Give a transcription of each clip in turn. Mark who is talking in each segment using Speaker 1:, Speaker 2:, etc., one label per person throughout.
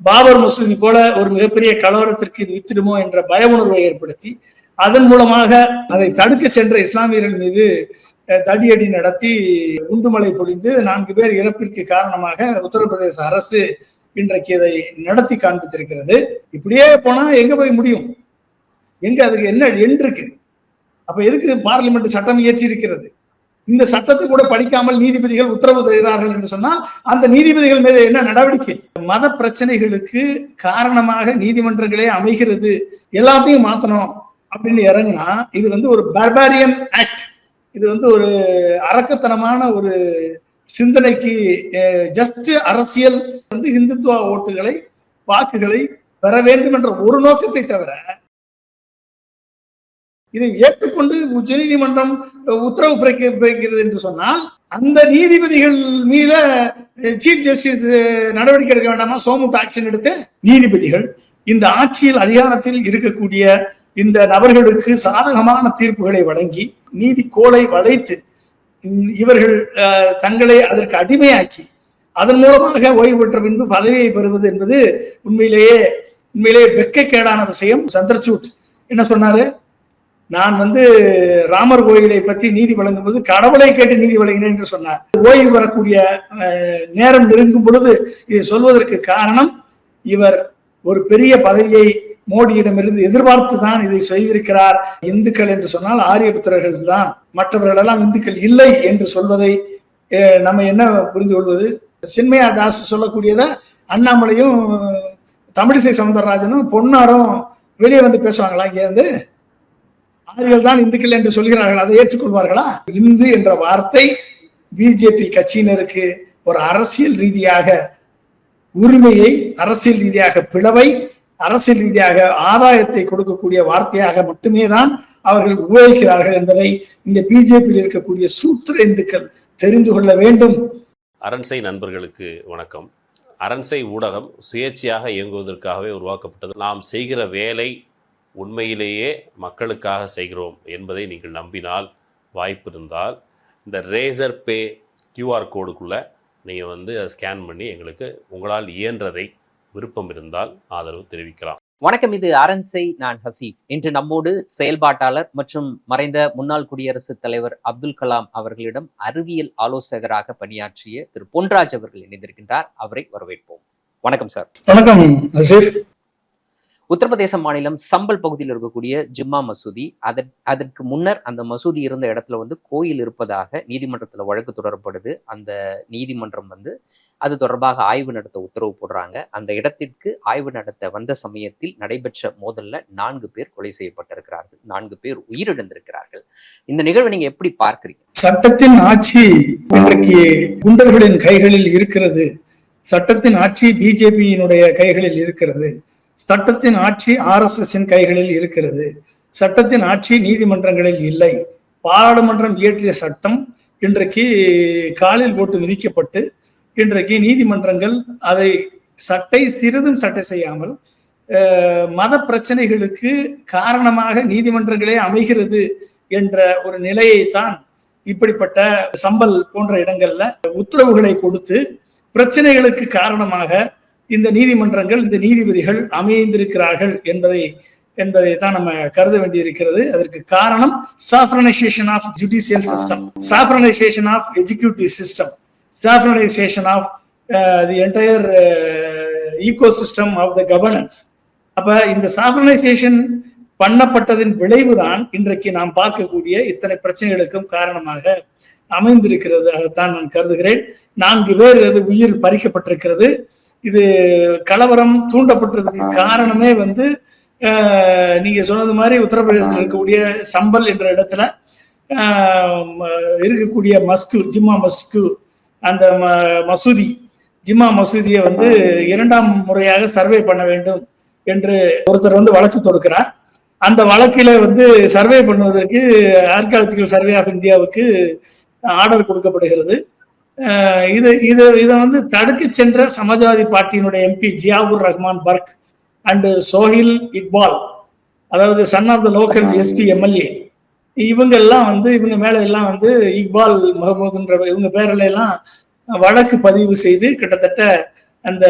Speaker 1: பாபர் மசூதி போல ஒரு மிகப்பெரிய கலவரத்திற்கு இது வித்திடுமோ என்ற பய உணர்வை ஏற்படுத்தி அதன் மூலமாக அதை தடுக்க சென்ற இஸ்லாமியர்கள் மீது அஹ், தடியடி நடத்தி குண்டுமலை பொழிந்து நான்கு பேர் இறப்பிற்கு காரணமாக உத்தரப்பிரதேச அரசு இன்றைக்கு இதை நடத்தி காண்பித்திருக்கிறது. இப்படியே போனா எங்க போய் முடியும்? எங்க அதுக்கு என்ன எண் இருக்கு அப்ப எதுக்கு பார்லிமெண்ட் சட்டம் இயற்றி இருக்கிறது இந்த சட்டத்தை கூட படிக்காமல் நீதிபதிகள் உத்தரவு தருகிறார்கள் என்று சொன்னால் அந்த நீதிபதிகள் மீது என்ன நடவடிக்கை? மத பிரச்சனைகளுக்கு காரணமாக நீதிமன்றங்களே அமைகிறது. எல்லாத்தையும் மாத்தணும் அப்படின்னு இறங்கினா இது வந்து ஒரு பர்பாரியன் ஆக்ட் இது வந்து ஒரு அரக்கத்தனமான ஒரு சிந்தனைக்கு ஜஸ்ட் அரசியல் வந்து இந்துத்துவ ஓட்டுகளை வாக்குகளை பெற வேண்டும் என்ற ஒரு நோக்கத்தை தவிர இதை ஏற்றுக்கொண்டு உச்சநீதிமன்றம் உத்தரவு பிறக்கிறது என்று சொன்னால் அந்த நீதிபதிகள் மீத சீஃப் ஜஸ்டிஸ் நடவடிக்கை எடுக்க வேண்டாமா? சோமுட் ஆக்ஷன் எடுத்து நீதிபதிகள் இந்த ஆட்சியில் அதிகாரத்தில் இருக்கக்கூடிய இந்த நபர்களுக்கு சாதகமான தீர்ப்புகளை வழங்கி நீதி கோளை வளைத்து இவர்கள் தங்களை அதற்கு அடிமையாக்கி அதன் மூலமாக ஓய்வு பெற்ற பின்பு பதவியை பெறுவது என்பது உண்மையிலேயே உண்மையிலேயே வெக்கக்கேடான விஷயம். சந்திரசூட் என்ன சொன்னாரு? நான் வந்து ராமர் கோயிலை பற்றி நீதி வழங்கும் போது கடவுளை கேட்டு நீதி வழங்கினேன் என்று சொன்னார். ஓய்வு வரக்கூடிய நேரம் நெருங்கும் பொழுது இதை சொல்வதற்கு காரணம் இவர் ஒரு பெரிய பதவியை மோடியிடமிருந்து எதிர்பார்த்து தான் இதை செய்திருக்கிறார். இந்துக்கள் என்று சொன்னால் ஆரியபுத்திரர்கள் தான். மற்றவர்களெல்லாம் இந்துக்கள் இல்லை என்று சொல்வதை நம்ம என்ன புரிந்து கொள்வது? சின்மயா தாஸ் சொல்லக்கூடியத? அண்ணாமலையும் தமிழிசை சவுந்தரராஜனும் பொன்னாரும் வெளியே வந்து பேசுவாங்களா இங்கே வந்து அவர்கள் தான் இந்துக்கள் என்று சொல்கிறார்கள் அதை ஏற்றுக்கொள்வார்களா? இந்து என்ற வார்த்தை பிஜேபி கட்சியினருக்கு ஒரு அரசியல் ரீதியாக உரிமையை அரசியல் ரீதியாக பிளவை அரசியல் ரீதியாக ஆதாயத்தை கொடுக்கக்கூடிய வார்த்தையாக மட்டுமே தான் அவர்கள் உபயோகிக்கிறார்கள் என்பதை இந்த பிஜேபியில் இருக்கக்கூடிய சூத்திர இந்துக்கள் தெரிந்து கொள்ள வேண்டும்.
Speaker 2: அரண்சை நண்பர்களுக்கு வணக்கம். அரண்சை ஊடகம் சுயேட்சையாக இயங்குவதற்காகவே உருவாக்கப்பட்டது. நாம் செய்கிற வேலை உண்மையிலேயே மக்களுக்காக செய்கிறோம் என்பதை நீங்கள் நம்பினால் வாய்ப்பு இருந்தால் இந்த ரேசர் பே கியூஆர் கோடுக்குள்ளே நீங்கள் வந்து அதை ஸ்கேன் பண்ணி எங்களுக்கு உங்களால் இயன்றதை விருப்பம் இருந்தால் ஆதரவு தெரிவிக்கலாம்.
Speaker 3: வணக்கம் இது அரண்சை நான் ஹசீப். இன்று நம்மோடு செயல்பாட்டாளர் மற்றும் மறைந்த முன்னாள் குடியரசுத் தலைவர் அப்துல் கலாம் அவர்களிடம் அறிவியல் ஆலோசகராக பணியாற்றிய திரு பொன்ராஜ் அவர்கள் இணைந்திருக்கின்றார். அவரை வரவேற்போம். வணக்கம் சார்.
Speaker 1: வணக்கம் அசீப்
Speaker 3: உத்தரப்பிரதேச மாநிலம் சம்பல் பகுதியில் இருக்கக்கூடிய ஜிம்மா மசூதி அதற் அதற்கு முன்னர் அந்த மசூதி இருந்த இடத்துல வந்து கோயில் இருப்பதாக நீதிமன்றத்தில் வழக்கு தொடரப்படுது. அந்த நீதிமன்றம் வந்து அது தொடர்பாக ஆய்வு நடத்த உத்தரவு போடுறாங்க. அந்த இடத்திற்கு ஆய்வு நடத்த வந்த சமயத்தில் நடைபெற்ற மோதல்ல நான்கு பேர் கொலை செய்யப்பட்டிருக்கிறார்கள். நான்கு பேர் உயிரிழந்திருக்கிறார்கள். இந்த நிகழ்வை நீங்க எப்படி பார்க்கிறீங்க?
Speaker 1: சட்டத்தின் ஆட்சி இன்றைக்கு குண்டர்களின் கைகளில் இருக்கிறது. சட்டத்தின் ஆட்சி பிஜேபியினுடைய கைகளில் இருக்கிறது. சட்டத்தின் ஆட்சி ஆர்எஸ்எஸ்ஸின் கைகளில் இருக்கிறது. சட்டத்தின் ஆட்சி நீதிமன்றங்களில் இல்லை. பாராளுமன்றம் இயற்றிய சட்டம் இன்றைக்கு காலில் போட்டு மிதிக்கப்பட்டு இன்றைக்கு நீதிமன்றங்கள் அதை சட்டை சிறிதும் சட்டை செய்யாமல் மத பிரச்சனைகளுக்கு காரணமாக நீதிமன்றங்களே அமைகிறது என்ற ஒரு நிலையைத்தான் இப்படிப்பட்ட சம்பல் போன்ற இடங்கள்ல உத்தரவுகளை கொடுத்து பிரச்சனைகளுக்கு காரணமாக இந்த நீதிமன்றங்கள் இந்த நீதிபதிகள் அமைந்திருக்கிறார்கள் என்பதை என்பதை தான் நம்ம கருத வேண்டியிருக்கிறது. அதற்கு காரணம் saffronisation of judicial system saffronisation of educative system saffronisation of the entire ecosystem of the governance அப்ப இந்த சாஃப்ரனைசேஷன் பண்ணப்பட்டதின் விளைவுதான் இன்றைக்கு நாம் பார்க்கக்கூடிய இத்தனை பிரச்சனைகளுக்கும் காரணமாக அமைந்திருக்கிறது தான் நான் கருதுகிறேன். நான்கு பேர் அது உயிர் பறிக்கப்பட்டிருக்கிறது. இது கலவரம் தூண்டப்பட்டதுக்கு காரணமே வந்து நீங்க சொன்னது மாதிரி உத்தரப்பிரதேசத்தில் இருக்கக்கூடிய சம்பல் என்ற இடத்துல இருக்கக்கூடிய மஸ்கு ஜிம்மா மஸ்கு அந்த ம- மசூதி ஜிம்மா மசூதியை வந்து இரண்டாம் முறையாக சர்வே பண்ண வேண்டும் என்று ஒருத்தர் வந்து வழக்கு தொடுக்கிறார். அந்த வழக்கில வந்து சர்வே பண்ணுவதற்கு ஆர்காலஜிக்கல் சர்வே ஆஃப் இந்தியாவுக்கு ஆர்டர் கொடுக்கப்படுகிறது. இது இது இதை வந்து தடுக்க சென்ற சமாஜ்வாதி பார்ட்டியினுடைய எம்பி ஜியாவுர் ரஹ்மான் பர்க் அண்டு சோஹில் இக்பால் அதாவது son of the local SP MLA இவங்க எல்லாம் வந்து இவங்க மேல எல்லாம் வந்து இக்பால் மஹமூதுன்ற இவங்க பேரில எல்லாம் வழக்கு பதிவு செய்து கிட்டத்தட்ட அந்த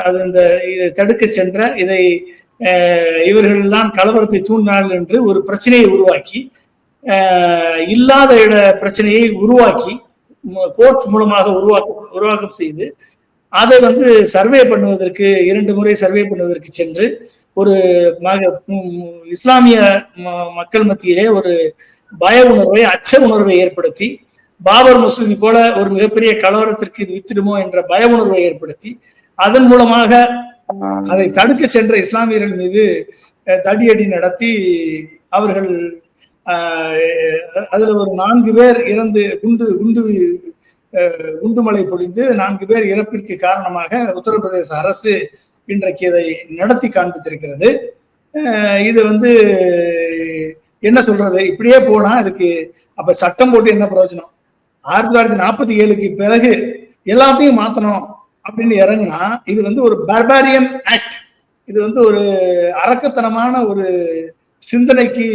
Speaker 1: அது அந்த இதை தடுக்க சென்ற இதை இவர்கள் தான் கலவரத்தை தூண்டினார்கள் என்று ஒரு பிரச்சனையை உருவாக்கி இல்லாத இட பிரச்சனையை உருவாக்கி கோர்ட் மூலமாக உருவாக்க உருவாக்கம் செய்து அதை வந்து சர்வே பண்ணுவதற்கு இரண்டு முறை சர்வே பண்ணுவதற்கு சென்று ஒரு மக- இஸ்லாமிய ம- மக்கள் மத்தியிலே ஒரு பய உணர்வை அச்ச உணர்வை ஏற்படுத்தி பாபர் மசூதி போல ஒரு மிகப்பெரிய கலவரத்திற்கு இது வித்திடுமோ என்ற பய உணர்வை ஏற்படுத்தி அதன் மூலமாக அதை தடுக்க சென்ற இஸ்லாமியர்கள் மீது தடியடி நடத்தி அவர்கள் அதுல ஒரு நான்கு பேர் இறந்து குண்டு குண்டு குண்டுமலை பொழிந்து நான்கு பேர் இறப்பிற்கு காரணமாக உத்தரப்பிரதேச அரசு இன்றைக்கு இதை நடத்தி காண்பித்திருக்கிறது. இது வந்து என்ன சொல்றது? இப்படியே போனா அதுக்கு அப்ப சட்டம் போட்டு என்ன பிரயோஜனம்? ஆயிரத்தி தொள்ளாயிரத்தி நாற்பத்தி ஏழுக்கு பிறகு எல்லாத்தையும் மாத்தணும் அப்படின்னு இறங்கினா இது வந்து ஒரு பர்பாரியன் ஆக்ட் இது வந்து ஒரு அரக்கத்தனமான ஒரு சிந்தனைக்கு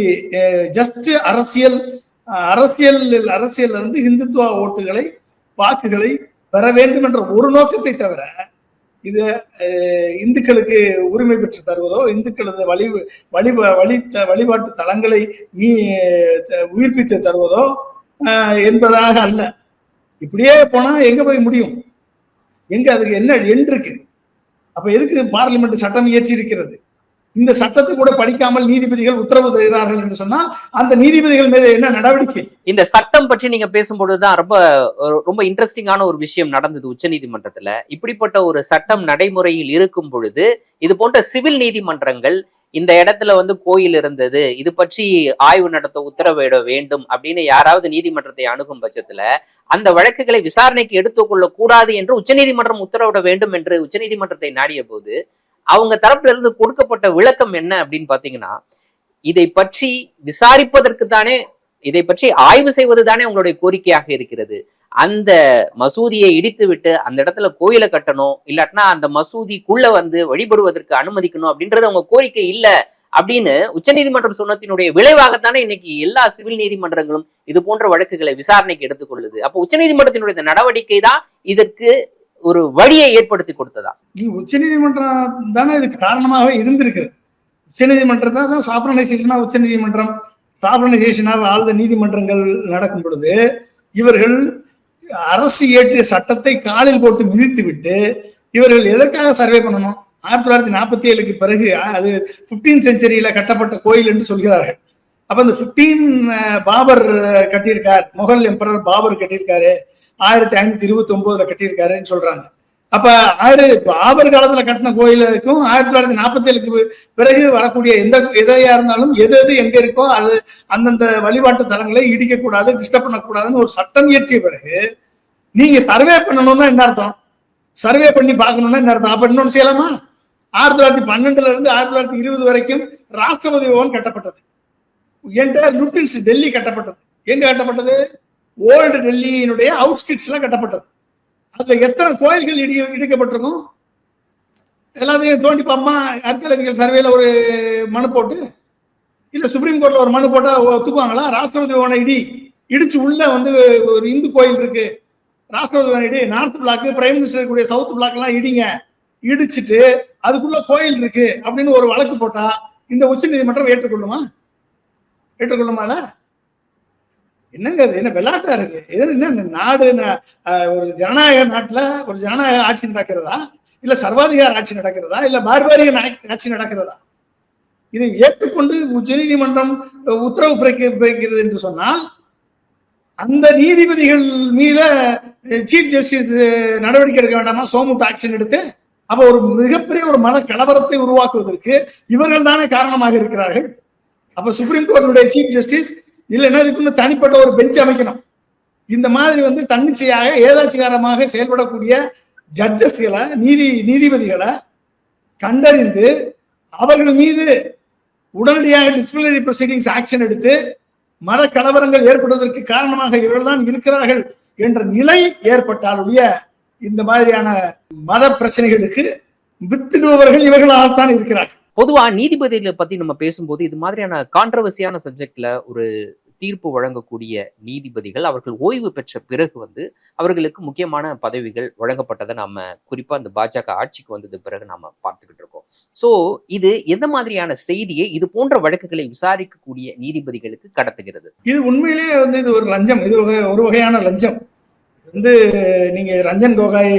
Speaker 1: ஜஸ்ட் அரசியல் அரசியல் அரசியல் இருந்து இந்துத்துவ ஓட்டுகளை வாக்குகளை பெற வேண்டும் என்ற ஒரு நோக்கத்தை தவிர இது இந்துக்களுக்கு உரிமை பெற்று தருவதோ இந்துக்களது வழி வழி வழி வழிபாட்டு தலங்களை நீ த- உயிர்ப்பித்து தருவதோ என்பதாக அல்ல. இப்படியே போனா எங்க போய் முடியும்? எங்க அதுக்கு என்ன எண் இருக்கு? அப்ப எதுக்கு பார்லிமெண்ட் சட்டம் இயற்றி இருக்கிறது இந்த சட்டத்தை கூட படிக்காமல் நீதிபதிகள் உத்தரவு தருகிறார்கள் என்று சொன்னா அந்த நீதிபதிகள் மீது என்ன நடவடிக்கை?
Speaker 3: இந்த சட்டம் பற்றி நீங்க பேசும்பொழுதுதான் ரொம்ப ரொம்ப இன்ட்ரெஸ்டிங்கான ஒரு விஷயம் நடந்தது உச்ச நீதிமன்றத்துல இப்படிப்பட்ட ஒரு சட்டம் நடைமுறையில் இருக்கும் பொழுது இது போன்ற சிவில் நீதிமன்றங்கள் இந்த இடத்துல வந்து கோயில் இருந்தது இது பற்றி ஆய்வு நடத்த உத்தரவிட வேண்டும் அப்படின்னு யாராவது நீதிமன்றத்தை அணுகும் பட்சத்துல அந்த வழக்குகளை விசாரணைக்கு எடுத்துக்கொள்ள கூடாது என்று உச்சநீதிமன்றம் உத்தரவிட வேண்டும் என்று உச்சநீதிமன்றத்தை நாடிய போது அவங்க தரப்புல இருந்து கொடுக்கப்பட்ட விளக்கம் என்ன அப்படின்னு பாத்தீங்கன்னா இதை பற்றி விசாரிப்பதற்கு தானே இதை பற்றி ஆய்வு செய்வது தானே உங்களுடைய கோரிக்கையாக இருக்கிறது. அந்த மசூதியை இடித்து விட்டு அந்த இடத்துல கோயிலை கட்டணும் இல்லாட்டினா அந்த மசூதிக்குள்ள வந்து வழிபடுவதற்கு அனுமதிக்கணும் அப்படின்றது அவங்க கோரிக்கை இல்ல அப்படின்னு உச்சநீதிமன்றம் சொன்னத்தினுடைய விளைவாகத்தானே இன்னைக்கு எல்லா சிவில் நீதிமன்றங்களும் இது போன்ற வழக்குகளை விசாரணைக்கு எடுத்துக்கொள்ளுது. அப்போ உச்சநீதிமன்றத்தினுடைய நடவடிக்கை தான் இதற்கு ஒரு வழியை ஏற்படுத்தி கொடுத்ததா?
Speaker 1: உச்ச நீதிமன்றம் தானே இதுக்கு காரணமாகவே இருந்திருக்கிறது. உச்ச நீதிமன்றம் தான் சாப்ரனைசேஷனா உச்ச நீதிமன்றம் சாப்ரனைசேஷனாக ஆழ்ந்த நீதிமன்றங்கள் நடக்கும் பொழுது இவர்கள் அரசு இயற்றிய சட்டத்தை காலில் போட்டு மிதித்து விட்டு இவர்கள் எதற்காக சர்வே பண்ணணும்? ஆயிரத்தி தொள்ளாயிரத்தி நாற்பத்தி ஏழுக்கு பிறகு அது பிப்டீன் செஞ்சுரியில கட்டப்பட்ட கோயில் என்று சொல்கிறார்கள். அப்ப இந்த பிப்டீன் பாபர் கட்டியிருக்கார். முகல் எம்பரர் பாபர் கட்டியிருக்காரு. ஆயிரத்தி ஐநூத்தி இருபத்தி ஒன்பதுல கட்டியிருக்காருன்னு சொல்றாங்க. அப்ப ஆயிரம் பாபர் காலத்துல கட்டின கோயிலுக்கும் ஆயிரத்தி தொள்ளாயிரத்தி நாற்பத்தி ஏழுக்கு பிறகு வரக்கூடிய எந்த எதையா இருந்தாலும் எது எது எங்க இருக்கோ அது அந்தந்த வழிபாட்டு தலங்களை இடிக்க கூடாது டிஸ்டர்ப் பண்ணக்கூடாதுன்னு ஒரு சட்டம் இயற்றிய பிறகு நீங்க சர்வே பண்ணணும்னா என்ன அர்த்தம்? சர்வே பண்ணி பார்க்கணும்னா என்ன அர்த்தம்? அப்ப இன்னொன்னு செய்யலாமா? ஆயிரத்தி தொள்ளாயிரத்தி பன்னெண்டுல இருந்து ஆயிரத்தி தொள்ளாயிரத்தி இருபது வரைக்கும் ராஷ்டிரபதி பவன் கட்டப்பட்டது. என்டையர் லுட்டின்ஸ் டெல்லி கட்டப்பட்டது. எங்க கட்டப்பட்டது? ஓல்டு டெல்லியினுடைய அவுட்ஸ்கிட்ஸ்ல கட்டப்பட்டது. அதுல எத்தனை கோயில்கள் இடி இடிக்கப்பட்டிருக்கும் எல்லாத்தையும் தோண்டி பாப்பா ஆர்கியாலஜிக்கல் சர்வேல ஒரு மனு போட்டு இல்ல சுப்ரீம் கோர்ட்ல ஒரு மனு போட்டா ஒத்துக்குவாங்களா? ராஷ்டிரபதி பவன இடி இடிச்சு உள்ள வந்து ஒரு இந்து கோயில் இருக்கு. ராஷ்டிரபதி பவன இடி நார்த் பிளாக் பிரைம் மினிஸ்டர் கூடிய சவுத் பிளாக் எல்லாம் இடிங்க. இடிச்சிட்டு அதுக்குள்ள கோயில் இருக்கு அப்படின்னு ஒரு வழக்கு போட்டா இந்த உச்ச நீதிமன்றம் ஏற்றுக்கொள்ளுமா? ஏற்றுக்கொள்ளுமால? என்னங்க அது என்ன விளையாட்டா இருக்கு? இது என்ன நாடு ந- ஒரு ஜனநாயக நாட்டுல ஒரு ஜனநாயக ஆட்சி நடக்கிறதா? இல்ல சர்வாதிகார ஆட்சி நடக்கிறதா? இல்ல பார்பாரியன் ஆட்சி நடக்கிறதா? இதை ஏற்றுக்கொண்டு உச்சநீதிமன்றம் உத்தரவு பிறக்கிறது என்று சொன்னால் அந்த நீதிபதிகள் மீத சீஃப் ஜஸ்டிஸ் நடவடிக்கை எடுக்க வேண்டாமா? சோமுட் ஆக்ஷன் எடுத்து அப்ப ஒரு மிகப்பெரிய ஒரு மன கலவரத்தை உருவாக்குவதற்கு இவர்கள் தானே காரணமாக இருக்கிறார்கள். அப்ப சுப்ரீம் கோர்ட்டுடைய சீஃப் ஜஸ்டிஸ் இல்லைன்னா இதுக்குன்னு தனிப்பட்ட ஒரு பெஞ்ச் அமைக்கணும். இந்த மாதிரி வந்து தன்னிச்சையாக ஏதாச்சிகாரமாக செயல்படக்கூடிய ஜட்ஜஸ்களை நீதி நீதிபதிகளை கண்டறிந்து அவர்கள் மீது உடனடியாக டிசிப்ளினரி ப்ரொசீடிங்ஸ் ஆக்ஷன் எடுத்து மத கலவரங்கள் ஏற்படுவதற்கு காரணமாக இவர்கள்தான் இருக்கிறார்கள் என்ற நிலை ஏற்பட்டாலுடைய இந்த மாதிரியான மத பிரச்சனைகளுக்கு வித்திடுபவர்கள் இவர்களாகத்தான் இருக்கிறார்கள்.
Speaker 3: பொதுவா நீதிபதிகளை பத்தி நம்ம பேசும்போது இது மாதிரியான கான்ட்ரவர்சியான சப்ஜெக்ட்ல ஒரு தீர்ப்பு வழங்கக்கூடிய நீதிபதிகள் அவர்கள் ஓய்வு பெற்ற பிறகு வந்து அவர்களுக்கு முக்கியமான பதவிகள் வழங்கப்பட்டதை நாம குறிப்பா இந்த பாஜக ஆட்சிக்கு வந்தது பிறகு நாம பார்த்துக்கிட்டு இருக்கோம். சோ இது எந்த மாதிரியான செய்தியை இது போன்ற வழக்குகளை விசாரிக்கக்கூடிய நீதிபதிகளுக்கு கடத்துகிறது?
Speaker 1: இது உண்மையிலேயே வந்து இது ஒரு லஞ்சம். இது ஒரு வகையான லஞ்சம். வந்து நீங்க ரஞ்சன் கோகாய்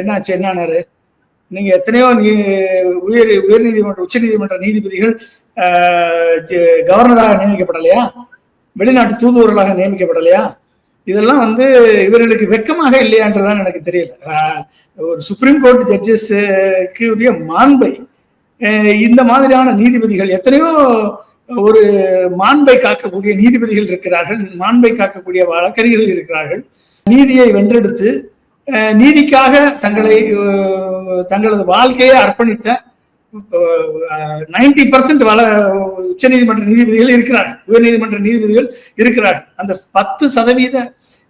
Speaker 1: என்னாச்சு என்னானாரு? நீங்க எத்தனையோ நீ உயர் உயர்நீதிமன்ற உச்சநீதிமன்ற நீதிபதிகள் கவர்னராக நியமிக்கப்படலையா? வெளிநாட்டு தூதுவர்களாக நியமிக்கப்படலையா? இதெல்லாம் வந்து இவர்களுக்கு வெக்கமாக இல்லையான்றதான் எனக்கு தெரியல. ஒரு சுப்ரீம் கோர்ட் ஜட்ஜஸ்க்கு உரிய மாண்பை இந்த மாதிரியான நீதிபதிகள் எத்தனையோ ஒரு மாண்பை காக்கக்கூடிய நீதிபதிகள் இருக்கிறார்கள் மாண்பை காக்கக்கூடிய வழக்கறிஞர்கள் இருக்கிறார்கள். நீதியை வென்றெடுத்து நீதிக்காக தங்களை தங்களது வாழ்க்கையை அர்ப்பணித்த நைன்டி பர்சன்ட் வள உச்சநீதிமன்ற நீதிபதிகள் இருக்கிறார்கள். உயர்நீதிமன்ற நீதிபதிகள் இருக்கிறார்கள். அந்த பத்து சதவீத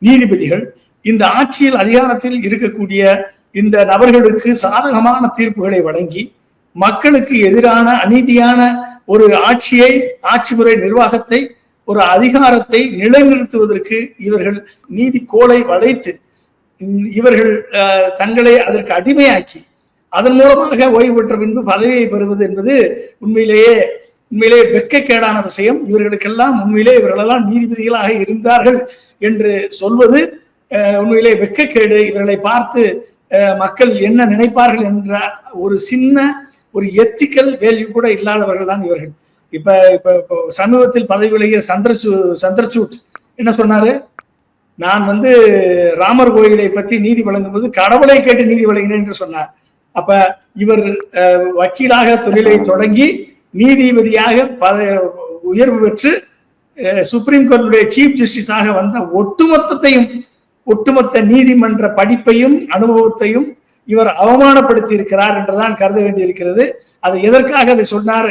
Speaker 1: நீதிபதிகள் இந்த ஆட்சியில் அதிகாரத்தில் இருக்கக்கூடிய இந்த நபர்களுக்கு சாதகமான தீர்ப்புகளை வழங்கி மக்களுக்கு எதிரான அநீதியான ஒரு ஆட்சியை ஆட்சி முறை நிர்வாகத்தை ஒரு அதிகாரத்தை நிலைநிறுத்துவதற்கு இவர்கள் நீதி கோலை வளைத்து இவர்கள் தங்களை அதற்கு அடிமையாக்கி அதன் மூலமாக ஓய்வு பெற்ற பின்பு பதவியை பெறுவது என்பது உண்மையிலேயே உண்மையிலேயே வெக்கக்கேடான விஷயம். இவர்களுக்கெல்லாம் உண்மையிலே இவர்களெல்லாம் நீதிபதிகளாக இருந்தார்கள் என்று சொல்வது உண்மையிலே வெக்கக்கேடு. இவர்களை பார்த்து மக்கள் என்ன நினைப்பார்கள் என்ற ஒரு சின்ன ஒரு எத்திக்கல் வேல்யூ கூட இல்லாதவர்கள் தான் இவர்கள். இப்ப இப்ப சமீபத்தில் பதவி விலகிய சந்திரசூ சந்திரசூட் என்ன சொன்னாரு? நான் வந்து ராமர் கோயிலை பத்தி நீதி வழங்கும் போது கடவுளை கேட்டு நீதி வழங்கினேன் என்று சொன்னார். அப்ப இவர் வக்கீலாக தொழிலை தொடங்கி நீதிபதியாக பத உயர்வு பெற்று சுப்ரீம் கோர்ட்டுடைய சீஃப் ஜஸ்டிஸாக வந்த ஒட்டுமொத்தத்தையும் ஒட்டுமொத்த நீதிமன்ற படிப்பையும் அனுபவத்தையும் இவர் அவமானப்படுத்தி இருக்கிறார் என்றுதான் கருத வேண்டியிருக்கிறது. அது எதற்காக அதை சொன்னார்?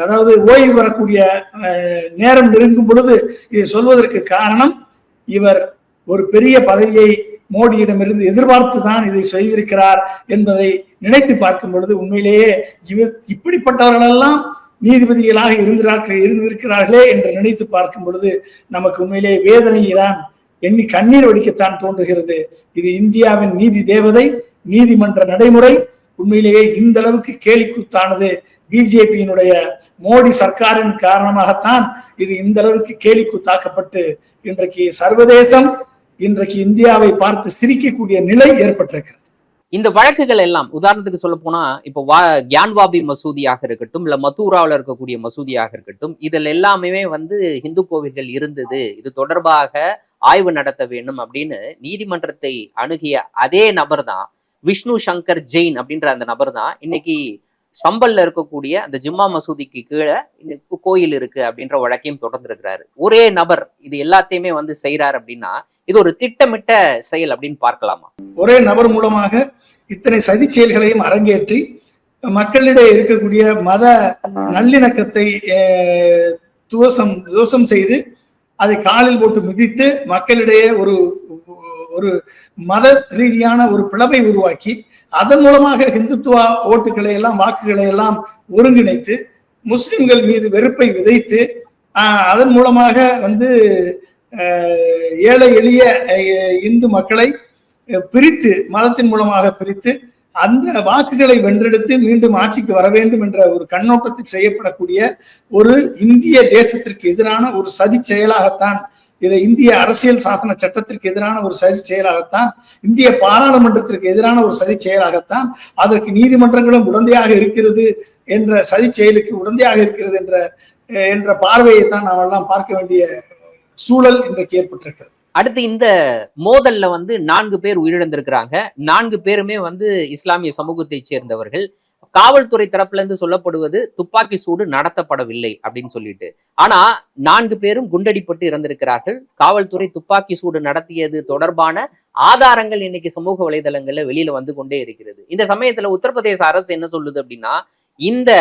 Speaker 1: அதாவது ஓய்வு பெறக்கூடிய நேரம் நெருங்கும் பொழுது இதை சொல்வதற்கு காரணம் இவர் ஒரு பெரிய பதவியை மோடியிடமிருந்து எதிர்பார்த்து தான் இதை செய்திருக்கிறார் என்பதை நினைத்து பார்க்கும் பொழுது உண்மையிலேயே இவர் இப்படிப்பட்டவர்களெல்லாம் நீதிபதிகளாக இருந்தார்கள் இருந்திருக்கிறார்களே என்று நினைத்து பார்க்கும் பொழுது நமக்கு உண்மையிலே வேதனையை தான் எண்ணி கண்ணீர் வடிக்கத்தான் தோன்றுகிறது. இது இந்தியாவின் நீதி தேவதை நீதிமன்ற நடைமுறை உண்மையிலேயே இந்த அளவுக்கு கேலிக்கூத்தானது பிஜேபியினுடைய மோடி சர்க்காரின் காரணமாகத்தான் இது இந்த அளவுக்கு கேலிக்கூத்தாக்கப்பட்டு இன்றைக்கு சர்வதேசம் இன்றைக்கு இந்தியாவை பார்த்து சிரிக்கக்கூடிய நிலை ஏற்பட்டிருக்கிறது.
Speaker 3: இந்த வழக்குகள் எல்லாம் உதாரணத்துக்கு சொல்ல போனா இப்போ வா கியான்வாபி மசூதியாக இருக்கட்டும் இல்ல மத்தூராவில் இருக்கக்கூடிய மசூதியாக இருக்கட்டும் இதில் எல்லாமே வந்து இந்து கோவில்கள் இருந்தது. இது தொடர்பாக ஆய்வு நடத்த வேண்டும் அப்படின்னு நீதிமன்றத்தை அணுகிய அதே நபர் தான் விஷ்ணு சங்கர் ஜெயின் அப்படின்ற அந்த நபர் தான் இன்னைக்கு சம்பல்ல இருக்கக்கூடிய அந்த ஜிம்மா மசூதிக்கு கீழே இன்னைக்கு கோயில் இருக்கு அப்படின்ற வழக்கையும் தொடர்ந்து இருக்கிறாரு ஒரே நபர் இது எல்லாத்தையுமே வந்து செய்யறாரு அப்படின்னா இது ஒரு திட்டமிட்ட செயல் அப்படின்னு பார்க்கலாமா?
Speaker 1: ஒரே நபர் மூலமாக இத்தனை சதி செயல்களையும் அரங்கேற்றி மக்களிடையே இருக்கக்கூடிய மத நல்லிணக்கத்தை துவசம் துவசம் செய்து அதை காலில் போட்டு மிதித்து மக்களிடையே ஒரு ஒரு மத ரீதியான ஒரு பிளவை உருவாக்கி அதன் மூலமாக ஹிந்துத்துவ ஓட்டுகளை எல்லாம் வாக்குகளை எல்லாம் ஒருங்கிணைத்து முஸ்லிம்கள் மீது வெறுப்பை விதைத்து ஆஹ், அதன் மூலமாக வந்து ஆஹ், ஏழை எளிய இந்து மக்களை பிரித்து மதத்தின் மூலமாக பிரித்து அந்த வாக்குகளை வென்றெடுத்து மீண்டும் ஆட்சிக்கு வர வேண்டும் என்ற ஒரு கண்ணோட்டத்தில் செய்யப்படக்கூடிய ஒரு இந்திய தேசத்திற்கு எதிரான ஒரு சதி செயலாகத்தான் இதை இந்திய அரசியல் சாசன சட்டத்திற்கு எதிரான ஒரு சரி செயலாகத்தான் இந்திய பாராளுமன்றத்திற்கு எதிரான ஒரு சரி செயலாகத்தான் அதற்கு நீதிமன்றங்களும் உடந்தையாக இருக்கிறது என்ற சதி செயலுக்கு உடந்தையாக இருக்கிறது என்ற அஹ், என்ற பார்வையை தான் நாம் எல்லாம் பார்க்க வேண்டிய சூழல் இன்றைக்கு ஏற்பட்டிருக்கிறது.
Speaker 3: அடுத்து இந்த மோதல்ல வந்து நான்கு பேர் உயிரிழந்திருக்கிறாங்க. நான்கு பேருமே வந்து இஸ்லாமிய சமூகத்தைச் சேர்ந்தவர்கள். காவல்துறை தரப்புல இருந்து சொல்லப்படுவது துப்பாக்கி சூடு நடத்தப்படவில்லை அப்படின்னு சொல்லிட்டு. ஆனா நான்கு பேரும் குண்டடிப்பட்டு இறந்திருக்கிறார்கள். காவல்துறை துப்பாக்கி சூடு நடத்தியது தொடர்பான ஆதாரங்கள் இன்னைக்கு சமூக வலைதளங்கள்ல வெளியில வந்து கொண்டே இருக்கிறது. இந்த சமயத்துல உத்தரப்பிரதேச அரசு என்ன சொல்லுது அப்படின்னா இந்த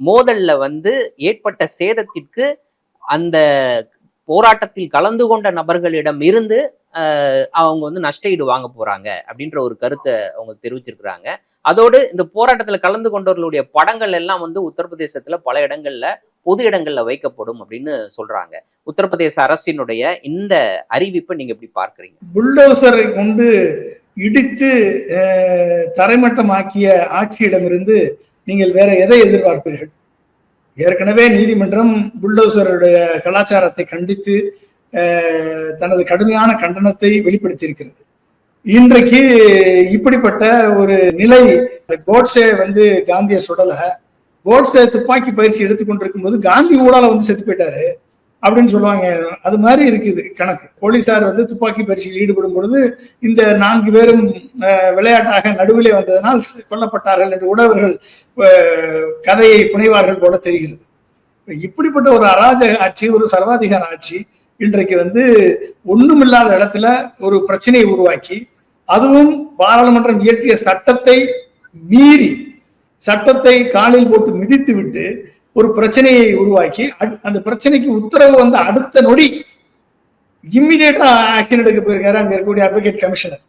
Speaker 3: மோதல்ல வந்து ஏற்பட்ட சேதத்திற்கு அந்த போராட்டத்தில் கலந்து கொண்ட நபர்களிடம் இருந்து அவங்க வந்து நஷ்டஈடு வாங்க போறாங்க அப்படின்ற ஒரு கருத்தை அவங்க தெரிவிச்சிருக்கிறாங்க. அதோடு இந்த போராட்டத்துல கலந்து கொண்டவர்களுடைய படங்கள் எல்லாம் வந்து உத்தரப்பிரதேசத்துல பல இடங்கள்ல பொது இடங்கள்ல வைக்கப்படும் அப்படின்னு சொல்றாங்க. உத்தரப்பிரதேச அரசினுடைய இந்த அறிவிப்பை நீங்க எப்படி பார்க்குறீங்க?
Speaker 1: புல்டோசரை கொண்டு இடித்து தரைமட்டமாக்கிய ஆட்சியிடமிருந்து நீங்கள் வேற எதை எதிர்பார்ப்பீர்கள்? ஏற்கனவே நீதிமன்றம் புல்டோசருடைய கலாச்சாரத்தை கண்டித்து தனது கடுமையான கண்டனத்தை வெளிப்படுத்தியிருக்கிறது. இன்றைக்கு இப்படிப்பட்ட ஒரு நிலை கோட்ஸே வந்து காந்திய சுடல. கோட்ஸே துப்பாக்கி பயிற்சி எடுத்துக்கொண்டிருக்கும் போது காந்தி ஊடால வந்து செத்து போயிட்டாரு அப்படின்னு சொல்லுவாங்க. அது மாதிரி இருக்குது கணக்கு. போலீசார் வந்து துப்பாக்கி பயிற்சியில் ஈடுபடும் பொழுது இந்த நான்கு பேரும் விளையாட்டாக நடுவிலே வந்ததனால் கொல்லப்பட்டார்கள் என்று உடவர்கள் கதையை புனைவார்கள் போல தெரிகிறது. இப்படிப்பட்ட ஒரு அராஜக ஆட்சி ஒரு சர்வாதிகார ஆட்சி இன்றைக்கு வந்து ஒண்ணுமில்லாத இடத்துல ஒரு பிரச்சனையை உருவாக்கி அதுவும் பாராளுமன்றம் இயற்றிய சட்டத்தை மீறி சட்டத்தை காலில் போட்டு மிதித்து விட்டு ஒரு பிரச்சனையை உருவாக்கி அந்த பிரச்சனைக்கு உத்தரவு வந்த அடுத்த நொடி இம்மிடியேட்டா ஆக்ஷன் எடுக்க போயிருக்காரு அங்க இருக்கக்கூடிய அட்வொகேட் கமிஷனர்.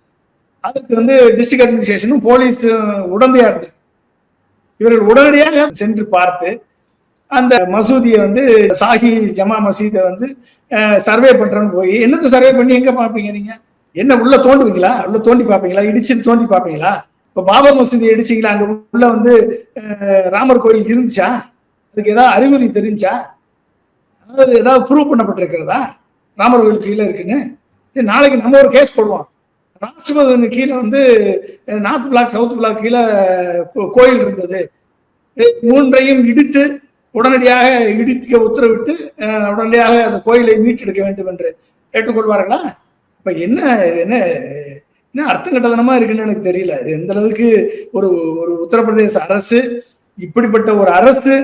Speaker 1: அதுக்கு வந்து டிஸ்ட்ரிக்ட் அட்மினிஸ்ட்ரேஷனும் போலீஸும் உடந்தையா இருந்திருக்கு. இவர்கள் உடனடியாக சென்று பார்த்து அந்த மசூதியை வந்து சாஹி ஜமா மசீதை வந்து சர்வே பண்றேன்னு போய் என்னத்தை சர்வே பண்ணி எங்க பார்ப்பீங்க நீங்க? என்ன உள்ள தோண்டுவீங்களா? உள்ள தோண்டி பார்ப்பீங்களா? இடிச்சுட்டு தோண்டி பார்ப்பீங்களா? இப்ப பாபர் மசூதி இடிச்சீங்களா? அங்க உள்ள வந்து ராமர் கோயில் இருந்துச்சா? அதுக்கு ஏதாவது அறிகுறி தெரிஞ்சா? அதாவது ஏதாவது ப்ரூவ் பண்ணப்பட்டிருக்கிறதா? ராமர் கோயில் கீழே இருக்குன்னு? நாளைக்கு நம்ம ஒரு கேஸ் போடுவோம். ராஷ்டிரபதி கீழே வந்து நார்த் பிளாக் சவுத் பிளாக் கீழே கோ- கோயில் இருந்தது. மூன்றையும் இடித்து உடனடியாக இடிக்க உத்தரவிட்டு உடனடியாக அந்த கோயிலை மீட்டெடுக்க வேண்டும் என்று ஏற்றுக்கொள்வார்களா இப்ப என்ன என்ன என்ன அர்த்தம் கட்டதனமா இருக்குன்னு எனக்கு தெரியல. எந்த அளவுக்கு ஒரு ஒரு உத்தரப்பிரதேச அரசு இப்படிப்பட்ட ஒரு அரசு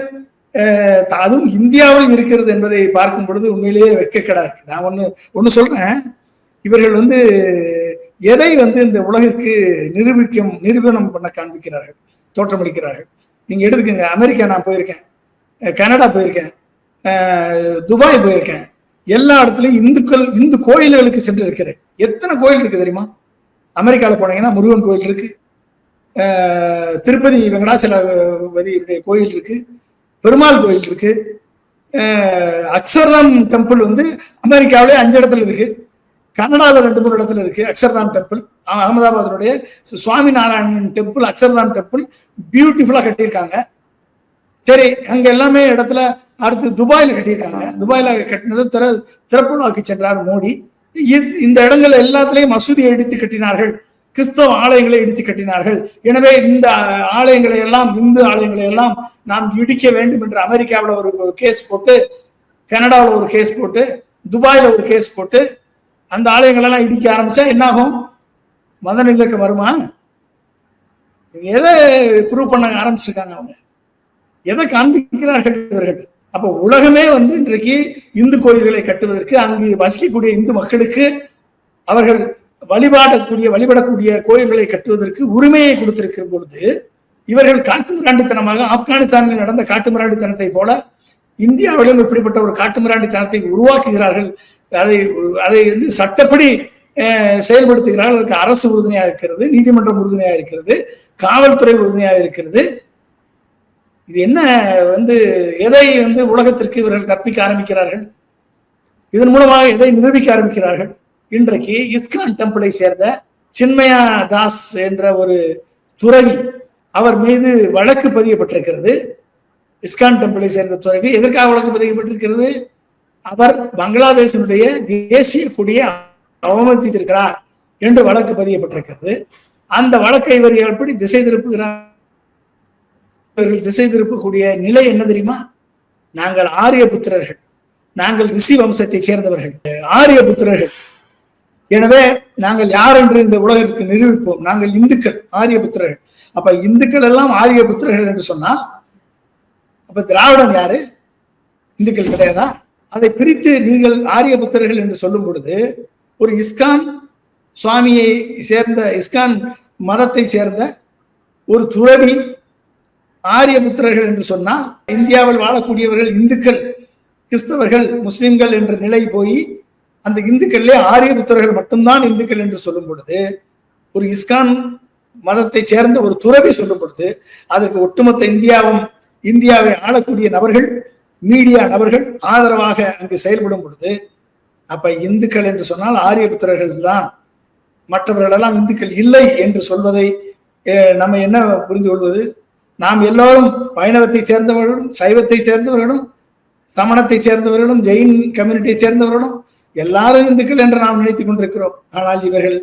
Speaker 1: அதுவும் இந்தியாவில் இருக்கிறது என்பதை பார்க்கும் பொழுது உண்மையிலேயே வெக்கக்கடா இருக்கு. நான் ஒண்ணு ஒன்று சொல்றேன். இவர்கள் வந்து எதை வந்து இந்த உலகிற்கு நிரூபிக்கும் நிரூபணம் பண்ண காண்பிக்கிறார்கள் தோற்றமளிக்கிறார்கள்? நீங்க எடுத்துக்கங்க. அமெரிக்கா நான் போயிருக்கேன். கனடா போயிருக்கேன். துபாய் போயிருக்கேன். எல்லா இடத்துலையும் இந்துக்கள் இந்து கோயில்களுக்கு சென்று இருக்கிறேன் எத்தனை கோயில் இருக்கு தெரியுமா? அமெரிக்காவில் போனீங்கன்னா முருகன் கோயில் இருக்கு. திருப்பதி வெங்கடாச்சலபதியுடைய கோயில் இருக்கு. பெருமாள் கோயில் இருக்கு. அஹ் அக்ஷர்தாம் டெம்பிள் வந்து அமெரிக்காவிலே அஞ்சு இடத்துல இருக்கு. கனடாவில் ரெண்டு மூணு இடத்துல இருக்கு அக்ஷர்தாம் டெம்பிள். அகமதாபாத்தினுடைய சுவாமி நாராயணன் டெம்பிள் அக்ஷர்தாம் டெம்பிள் பியூட்டிஃபுல்லாக கட்டியிருக்காங்க. சரி அங்க எல்லாமே இடத்துல அடுத்து துபாயில கட்டியிருக்காங்க. துபாயில கட்டினது திற திறப்பு நோக்கி சென்றார் மோடி. இந்த இடங்கள் எல்லாத்துலயும் மசூதியை இடித்து கட்டினார்கள். கிறிஸ்தவ ஆலயங்களை இடித்து கட்டினார்கள். எனவே இந்த ஆலயங்களை எல்லாம் இந்து ஆலயங்களை எல்லாம் நாம் இடிக்க வேண்டும் என்று அமெரிக்காவில் ஒரு கேஸ் போட்டு கனடாவில் ஒரு கேஸ் போட்டு துபாயில் ஒரு கேஸ் போட்டு அந்த ஆலயங்களெல்லாம் இடிக்க ஆரம்பிச்சா என்ன ஆகும் மத நிலக்கம் வருமா? எதை ப்ரூவ் பண்ண ஆரம்பிச்சிருக்காங்க அவங்க. எதை காண்பிக்கிறார்கள் இவர்கள்? அப்போ உலகமே வந்து இன்றைக்கு இந்து கோயில்களை கட்டுவதற்கு அங்கு வசிக்கக்கூடிய இந்து மக்களுக்கு அவர்கள் வழிபாடக்கூடிய வழிபடக்கூடிய கோயில்களை கட்டுவதற்கு உரிமையை கொடுத்திருக்கிற பொழுது இவர்கள் காட்டுமிராண்டித்தனமாக ஆப்கானிஸ்தானில் நடந்த காட்டுமிராண்டித்தனத்தை போல இந்தியாவிலும் இப்படிப்பட்ட ஒரு காட்டுமிராண்டித்தனத்தை உருவாக்குகிறார்கள். அதை அதை வந்து சட்டப்படி செயல்படுத்துகிறார்கள். அதற்கு அரசு உறுதுணையாக இருக்கிறது நீதிமன்றம் உறுதுணையாக இருக்கிறது காவல்துறை உறுதுணையாக இருக்கிறது. இது என்ன வந்து எதை வந்து உலகத்திற்கு இவர்கள் கற்பிக்க ஆரம்பிக்கிறார்கள்? இதன் மூலமாக எதை நிரூபிக்க ஆரம்பிக்கிறார்கள்? இன்றைக்கு இஸ்கான் டெம்பிளை சேர்ந்த சின்மயா தாஸ் என்ற ஒரு துறவி அவர் மீது வழக்கு பதியப்பட்டிருக்கிறது. இஸ்கான் டெம்பிளை சேர்ந்த துறவி எதற்காக வழக்கு பதியப்பட்டிருக்கிறது? அவர் பங்களாதேஷனுடைய தேசிய கொடியை அவமதித்திருக்கிறார் என்று வழக்கு பதியப்பட்டிருக்கிறது. அந்த வழக்கை இவர் எப்படி திசை திருப்புகிறார்? திசை திருப்பக்கூடிய நிலை என்ன தெரியுமா? நாங்கள் ஆரிய புத்திரர்கள் நாங்கள் ரிஷி வம்சத்தை சேர்ந்தவர்கள். ஆரிய புத்திரர்கள் எனவே நாங்கள் யார் என்று இந்த உலகத்துக்கு நிரூபிப்போம். நாங்கள் இந்துக்கள் ஆரிய புத்திரர்கள் அப்ப இந்துக்கள் எல்லாம் ஆரிய புத்திரர்கள் என்று சொன்னா அப்ப திராவிடம் யாரு? இந்துக்கள் கிடையாதா? அதை பிரித்து நீங்கள் ஆரிய புத்திரர்கள் என்று சொல்லும் பொழுது ஒரு இஸ்கான் சுவாமியை சேர்ந்த இஸ்கான் மதத்தை சேர்ந்த ஒரு துறவி ஆரிய புத்திரர்கள் என்று சொன்னால் இந்தியாவில் வாழக்கூடியவர்கள் இந்துக்கள் கிறிஸ்தவர்கள் முஸ்லிம்கள் என்ற நிலை போய் அந்த இந்துக்களிலே ஆரியபுத்திரர்கள் மட்டும்தான் இந்துக்கள் என்று சொல்லும் பொழுது ஒரு இஸ்கான் மதத்தை சேர்ந்த ஒரு துறவி சொல்லும் பொழுது அதற்கு ஒட்டுமொத்த இந்தியாவும் இந்தியாவை ஆளக்கூடிய நபர்கள் மீடியா நபர்கள் ஆதரவாக அங்கு செயல்படும் பொழுது அப்ப இந்துக்கள் என்று சொன்னால் ஆரியபுத்திரர்கள் தான். மற்றவர்களெல்லாம் இந்துக்கள் இல்லை என்று சொல்வதை நம்ம என்ன புரிந்து கொள்வது? நாம் எல்லோரும் வைணவத்தை சேர்ந்தவர்களும் சைவத்தை சேர்ந்தவர்களும் சமணத்தை சேர்ந்தவர்களும் ஜெயின் கம்யூனிட்டியை சேர்ந்தவர்களும் எல்லாரும் இந்துக்கள் என்று நாம் நினைத்துக் கொண்டிருக்கிறோம். ஆனால் இவர்கள்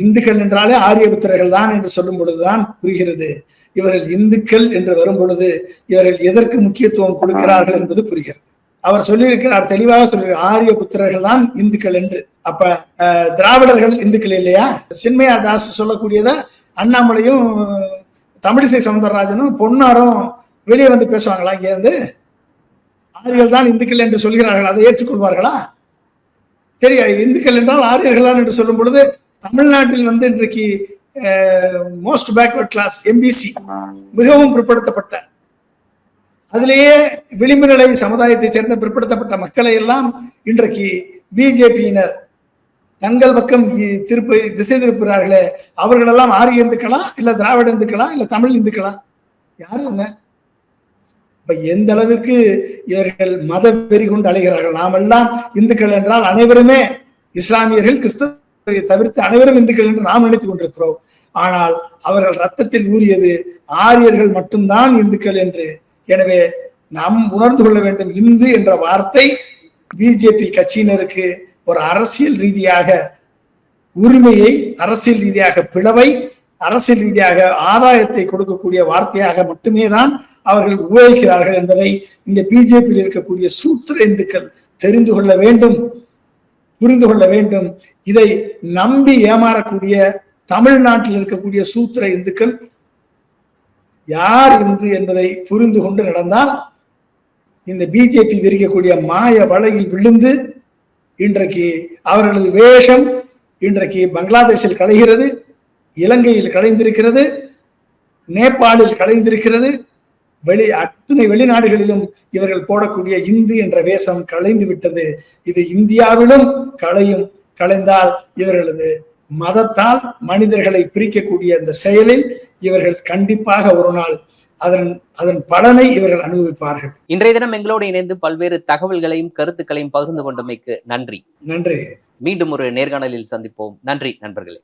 Speaker 1: இந்துக்கள் என்றாலே ஆரியபுத்திரர்கள் தான் என்று சொல்லும் பொழுதுதான் புரிகிறது. இவர்கள் இந்துக்கள் என்று வரும் பொழுது இவர்கள் எதற்கு முக்கியத்துவம் கொடுக்கிறார்கள் என்பது புரிகிறது. அவர் சொல்லியிருக்கிறார் தெளிவாக சொல்லியிருக்கிறார் ஆரிய புத்திரர்கள் தான் இந்துக்கள் என்று. அப்ப அஹ், திராவிடர்கள் இந்துக்கள் இல்லையா? சின்மயா தாஸ் சொல்லக்கூடியத அண்ணாமலையும் தமிழிசை சவுந்தரராஜனும் பொன்னாரும் வெளியே வந்து பேசுவாங்களா? இங்க ஆரியர்கள் தான் இந்துக்கள் என்று சொல்கிறார்கள். அதை ஏற்றுக்கொள்வார்களா? சரி இந்துக்கள் என்றால் ஆரியர்கள் தான் என்று சொல்லும் பொழுது தமிழ்நாட்டில் வந்து இன்றைக்கு மோஸ்ட் பேக்வர்ட் கிளாஸ் எம்பிசி மிகவும் பிற்படுத்தப்பட்ட அதிலேயே விளிம்பு நிலை சமுதாயத்தைச் சேர்ந்த பிற்படுத்தப்பட்ட மக்களை எல்லாம் இன்றைக்கு பிஜேபியினர் தங்கள் பக்கம் திருப்பி திசை திருப்புகிறார்களே அவர்களெல்லாம் ஆரிய இந்துக்களா இல்ல திராவிட இந்துக்களா இல்ல தமிழ் இந்துக்களா? யாரு அவங்க? இப்ப எந்த அளவிற்கு இவர்கள் மத வெறி கொண்டு அலைகிறார்கள்? நாமெல்லாம் இந்துக்கள் என்றால் அனைவருமே இஸ்லாமியர்கள் கிறிஸ்தவரை தவிர்த்து அனைவரும் இந்துக்கள் என்று நாம் நினைத்துக் கொண்டிருக்கிறோம். ஆனால் அவர்கள் ரத்தத்தில் ஊறியது ஆரியர்கள் மட்டும்தான் இந்துக்கள் என்று. எனவே நாம் உணர்ந்து கொள்ள வேண்டும் இந்து என்ற வார்த்தை பிஜேபி கட்சியினருக்கு ஒரு அரசியல் ரீதியாக உரிமையை அரசியல் ரீதியாக பிளவை அரசியல் ரீதியாக ஆதாயத்தை கொடுக்கக்கூடிய வார்த்தையாக மட்டுமே தான் அவர்கள் உபயோகிக்கிறார்கள் என்பதை இந்த பிஜேபியில் இருக்கக்கூடிய சூத்திர இந்துக்கள் தெரிந்து கொள்ள வேண்டும் புரிந்து கொள்ள வேண்டும். இதை நம்பி ஏமாறக்கூடிய தமிழ்நாட்டில் இருக்கக்கூடிய சூத்திர இந்துக்கள் யார் இந்து என்பதை புரிந்து கொண்டு நடந்தால் இந்த பிஜேபி விரிக்கக்கூடிய மாய வலையில் விழுந்து இன்றைக்கு அவர்களது வேஷம் இன்றைக்கு பங்களாதேஷில் கலைகிறது இலங்கையில் கலைந்திருக்கிறது நேபாளில் கலைந்திருக்கிறது வெளி அத்தனை வெளிநாடுகளிலும் இவர்கள் போடக்கூடிய இந்து என்ற வேஷம் கலைந்து விட்டது. இது இந்தியாவிலும் கலையும் கலைந்தால் இவர்களது மதத்தால் மனிதர்களை பிரிக்கக்கூடிய அந்த செயலில் இவர்கள் கண்டிப்பாக ஒரு நாள் அதன் அதன் பலனை இவர்கள் அனுபவிப்பார்கள்.
Speaker 3: இன்றைய தினம் எங்களோடு இணைந்து பல்வேறு தகவல்களையும் கருத்துக்களையும் பகிர்ந்து கொண்டமைக்கு நன்றி.
Speaker 1: நன்றி.
Speaker 3: மீண்டும் ஒரு நேர்காணலில் சந்திப்போம். நன்றி நண்பர்களே.